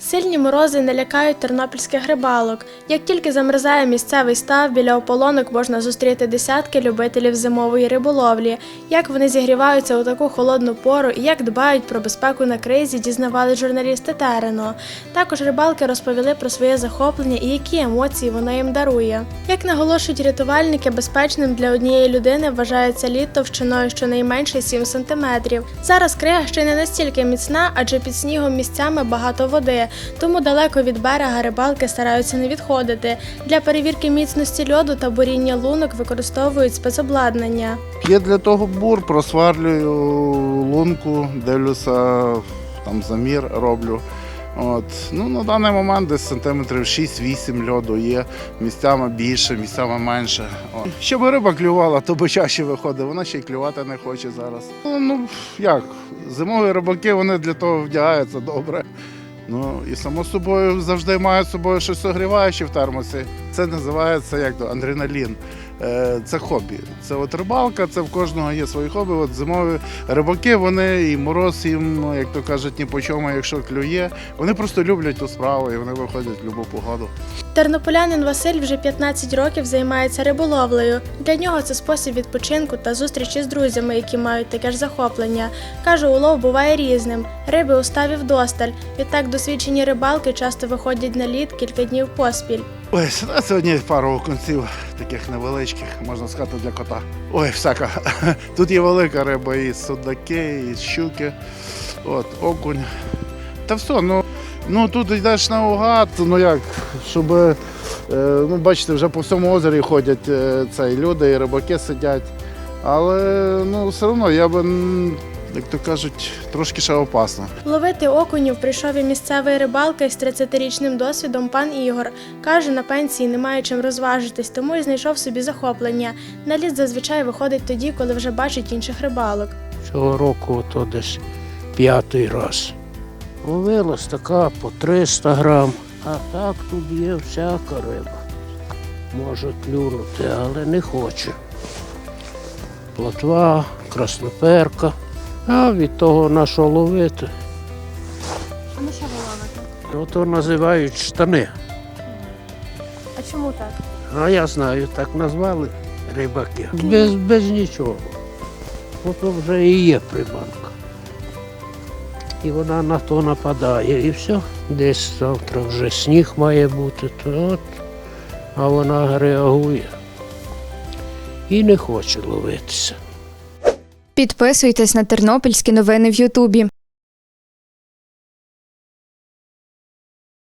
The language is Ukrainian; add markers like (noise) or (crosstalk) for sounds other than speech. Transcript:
Сильні морози не лякають тернопільських рибалок. Як тільки замерзає місцевий став, біля ополонок можна зустріти десятки любителів зимової риболовлі. Як вони зігріваються у таку холодну пору і як дбають про безпеку на кризі, дізнавали журналісти Терену. Також рибалки розповіли про своє захоплення і які емоції воно їм дарує. Як наголошують рятувальники, безпечним для однієї людини вважається лід товщиною щонайменше 7 см. Зараз крига ще не настільки міцна, адже під снігом місцями багато води, тому далеко від берега рибалки стараються не відходити. Для перевірки міцності льоду та буріння лунок використовують спецобладнання. Є для того бур, просварлюю лунку, дивлюся, там замір роблю. От. Ну, на даний момент десь сантиметрів 6-8 льоду є, місцями більше, місцями менше. От. Щоб риба клювала, то би чаще виходить, вона ще й клювати не хоче зараз. Ну, Ну як, зимові рибаки вони для того вдягаються добре. Ну і само собою завжди мають з собою щось огріваюче в термосі. Це називається як то адреналін. Е, Це хобі. Це от рибалка, це в кожного є свої хобі. От зимові рибаки, вони і мороз їм, ну, як то кажуть, ні по чому, якщо клює. Вони просто люблять ту справу і вони виходять в будь-яку погоду. Тернополянин Василь вже 15 років займається риболовлею. Для нього це спосіб відпочинку та зустрічі з друзями, які мають таке ж захоплення. Каже, улов буває різним. Риби у ставі вдосталь. Відтак досвідчені рибалки часто виходять на лід кілька днів поспіль. Ой, сюди сьогодні пару окунців таких невеличких, можна сказати, для кота. Ой, всяка. (laughs) Тут є велика риба, і судаки, і щуки, от, окунь. Та все, ну, ну тут йдеш наугад, ну як, щоб, е, ну бачите, вже по всьому озері ходять е, цей, люди, і рибаки сидять. Але ну, все одно я би, як то кажуть, трошки ще опасно. Ловити окунів прийшов і місцевий рибалка з 30-річним досвідом пан Ігор. Каже, на пенсії немає чим розважитись, тому і знайшов собі захоплення. На лід зазвичай виходить тоді, коли вже бачить інших рибалок. Цього року то десь п'ятий раз. Ловилась така по 300 грам, а так тут є всяка риба. Може клюнути, але не хоче. Плотва, красноперка, а від того на що ловити. А на що ви ловите? То, то називають штани. А чому так? А я знаю, так назвали рибаки. Без, без нічого. Ото вже і є приманка. І вона на то нападає, і все. Десь завтра вже сніг має бути, то от, а вона реагує. І не хоче ловитися. Підписуйтесь на тернопільські новини в Ютубі.